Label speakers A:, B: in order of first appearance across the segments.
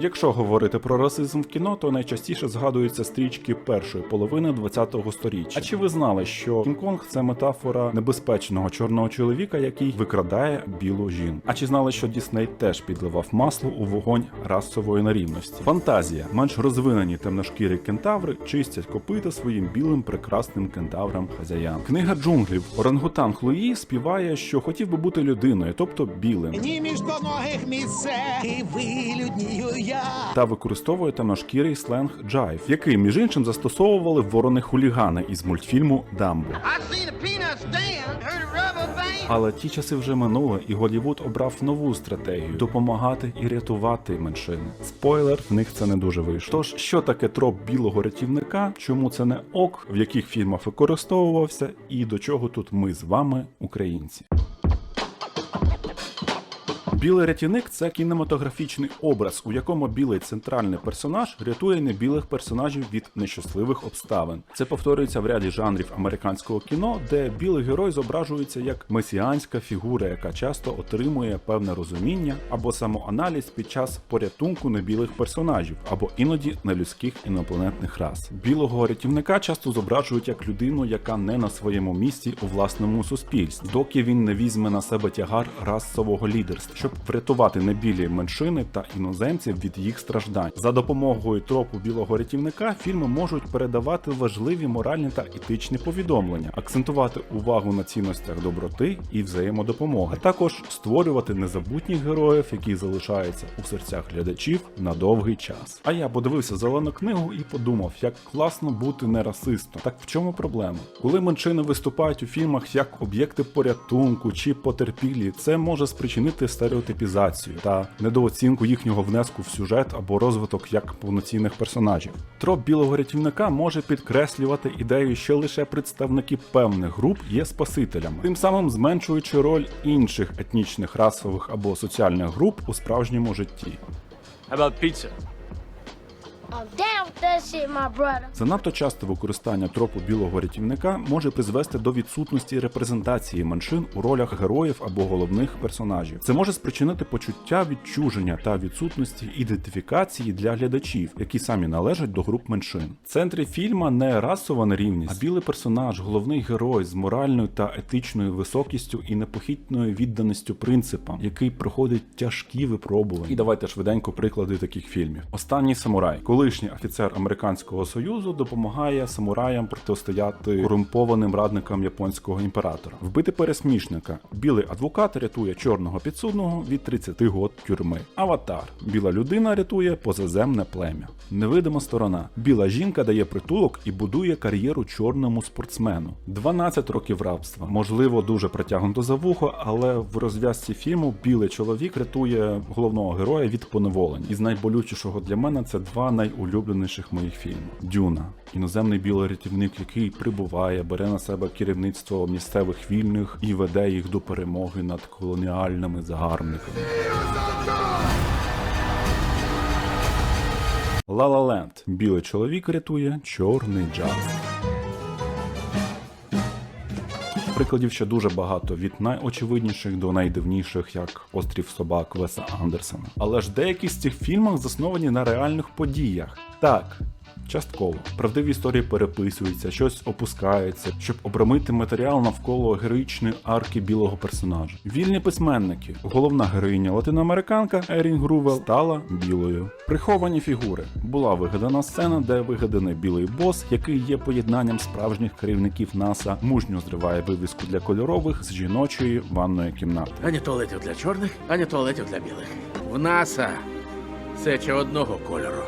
A: Якщо говорити про расизм в кіно, то найчастіше згадуються стрічки першої половини 20-го сторіччя. А чи ви знали, що Кінг-Конг – це метафора небезпечного чорного чоловіка, який викрадає білу жінку? А чи знали, що Дісней теж підливав масло у вогонь расової нерівності? Фантазія менш розвинені темношкірі кентаври чистять копита своїм білим прекрасним кентаврам хазяям. Книга джунглів Орангутанг Луї співає, що хотів би бути людиною, тобто білим.
B: Ні міждоногих місце, і вилюднію я.
A: та використовує темношкірий сленг джайв, який між іншим застосовували ворони хулігани із мультфільму Дамбо. Але ті часи вже минули, і Голлівуд обрав нову стратегію допомагати і рятувати меншини. Спойлер, в них це не дуже вийшло. Тож, що таке троп білого рятівника, чому це не ок, в яких фільмах використовувався, і до чого тут ми з вами, українці. Білий рятівник це кінематографічний образ, у якому білий центральний персонаж рятує небілих персонажів від нещасливих обставин. Це повторюється в ряді жанрів американського кіно, де білий герой зображується як месіанська фігура, яка часто отримує певне розуміння або самоаналіз під час порятунку небілих персонажів, або іноді нелюдських інопланетних рас. Білого рятівника часто зображують як людину, яка не на своєму місці у власному суспільстві, доки він не візьме на себе тягар расового лідерства, щоб врятувати небілі меншини та іноземців від їх страждань. За допомогою тропу білого рятівника фільми можуть передавати важливі моральні та етичні повідомлення, акцентувати увагу на цінностях доброти і взаємодопомоги, а також створювати незабутніх героїв, які залишаються у серцях глядачів на довгий час. А я подивився зелену книгу і подумав, як класно бути не расистом. Так в чому проблема? Коли меншини виступають у фільмах як об'єкти порятунку чи потерпілі, це може спричинити стереотипізацію та недооцінку їхнього внеску в сюжет або розвиток як повноцінних персонажів. Троп білого рятівника може підкреслювати ідею, що лише представники певних груп є спасителями, тим самим зменшуючи роль інших етнічних, расових або соціальних груп у справжньому житті.
C: How about pizza?
A: Занадто часте використання тропу білого рятівника може призвести до відсутності репрезентації меншин у ролях героїв або головних персонажів. Це може спричинити почуття відчуження та відсутності ідентифікації для глядачів, які самі належать до груп меншин. В центрі фільма не расова нерівність, а білий персонаж, головний герой з моральною та етичною високістю і непохитною відданістю принципам, який проходить тяжкі випробування. І давайте швиденько приклади таких фільмів. Останній самурай, колишній офіцер американського союзу, допомагає самураям протистояти корумпованим радникам японського імператора. Вбити пересмішника. Білий адвокат рятує чорного підсудного від 30 год тюрми. Аватар. Біла людина рятує позаземне плем'я. Невидима сторона. Біла жінка дає притулок і будує кар'єру чорному спортсмену. 12 років рабства. Можливо, дуже притягнуто за вухо, але в розв'язці фільму білий чоловік рятує головного героя від поневолень. Із найболючішого для мене це два найулюбленіших моїх фільмів: Дюна. Іноземний білий рятівник, який прибуває, бере на себе керівництво місцевих вільних і веде їх до перемоги над колоніальними загарбниками. Ла-ла-ленд. Білий чоловік рятує чорний джаз. Прикладів ще дуже багато від найочевидніших до найдивніших, як Острів собак Веса Андерсена. Але ж деякі з цих фільмів засновані на реальних подіях. Так. Частково правдиві історії переписуються, щось опускається, щоб обрамити матеріал навколо героїчної арки білого персонажа. Вільні письменники, головна героїня латиноамериканка Ерін Грувел стала білою. Приховані фігури була вигадана сцена, де вигаданий білий бос, який є поєднанням справжніх керівників НАСА, мужньо зриває вивіску для кольорових з жіночої ванної кімнати.
D: Ані туалетів для чорних, ані туалетів для білих. В НАСА сеча одного кольору.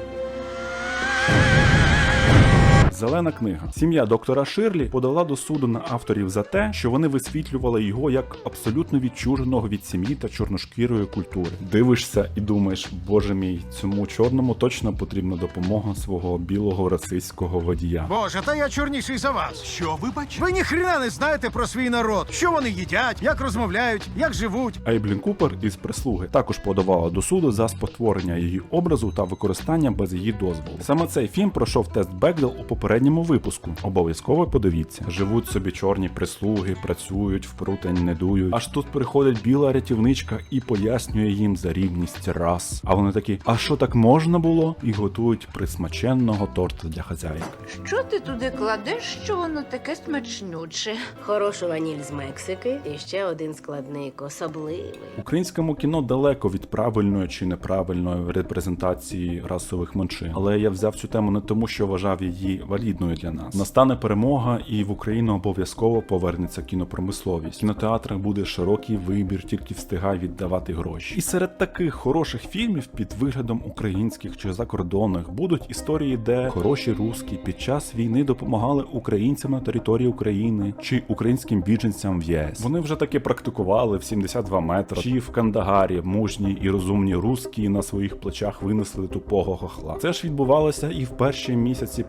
A: Зелена книга. Сім'я доктора Ширлі подала до суду на авторів за те, що вони висвітлювали його як абсолютно відчуженого від сім'ї та чорношкірої культури. Дивишся і думаєш, боже мій, цьому чорному точно потрібна допомога свого білого расистського водія.
B: Боже, та я чорніший за вас.
E: Що, вибач?
B: Ви ніхрена не знаєте про свій народ. Що вони їдять, як розмовляють, як живуть.
A: Айблін Купер із прислуги також подавала до суду за спотворення її образу та використання без її дозволу. Саме цей фільм пройшов тест Бекдел у попередньому попередньому випуску. Обов'язково подивіться. Живуть собі чорні прислуги, працюють, в прутень не дують. Аж тут приходить біла рятівничка і пояснює їм за рівність рас. А вони такі: а що так можна було? І готують присмаченного торта для хазяїв.
C: Що ти туди кладеш, що воно таке смачнюче?
E: Хорошу ваніль з Мексики і ще один складник, особливий.
A: Українському кіно далеко від правильної чи неправильної репрезентації расових меншин. Але я взяв цю тему не тому, що вважав її валідною для нас. Настане перемога, і в Україну обов'язково повернеться кінопромисловість. В кінотеатрах буде широкий вибір, тільки встигай віддавати гроші. І серед таких хороших фільмів під виглядом українських чи закордонних будуть історії, де хороші русські під час війни допомагали українцям на території України чи українським біженцям в ЄС. Вони вже таки практикували в 72 метри. Чи в Кандагарі мужні і розумні русські на своїх плечах винесли тупого хохла. Це ж відбувалося і в перші місяці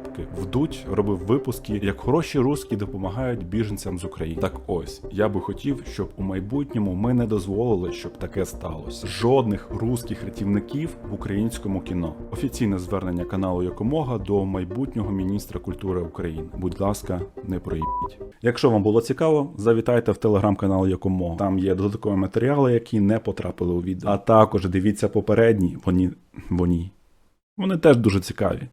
A: повномасштабки. Вдуть робив випуски, як хороші русські допомагають біженцям з України. Так ось я би хотів, щоб у майбутньому ми не дозволили, щоб таке сталося. Жодних русських рятівників в українському кіно. Офіційне звернення каналу Якомога до майбутнього міністра культури України. Будь ласка, не проїбіть. Якщо вам було цікаво, завітайте в телеграм-канал Якомога. Там є додаткові матеріали, які не потрапили у відео. А також дивіться попередні. Вони вони. Вони теж дуже цікаві.